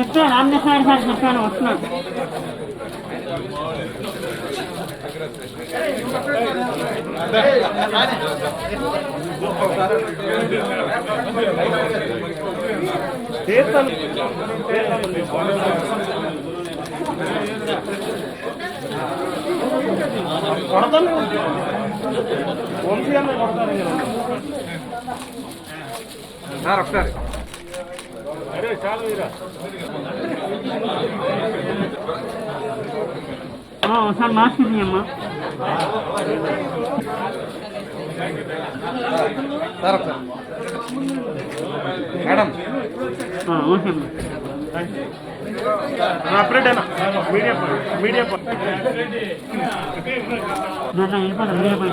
అన్న రామకృష్ణ సరే చూడాలి ఒకసారి మాస్క్ తీయన్నా మూడు అన్న సార్ వస్తున్నాను సార్ ఒకసారి. ఒకసారి మాస్క్ తీయమ్మా సార్ ఒకసారి మేడం. ఆ, ఓకే అమ్మా. దాంట్లో వెళ్ళిపోతాం మీరే పోయి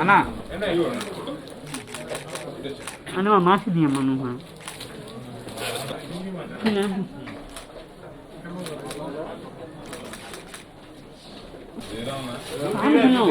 అన్నా. అన్న మాసిద్ది అమ్మ నువ్వు. తిను.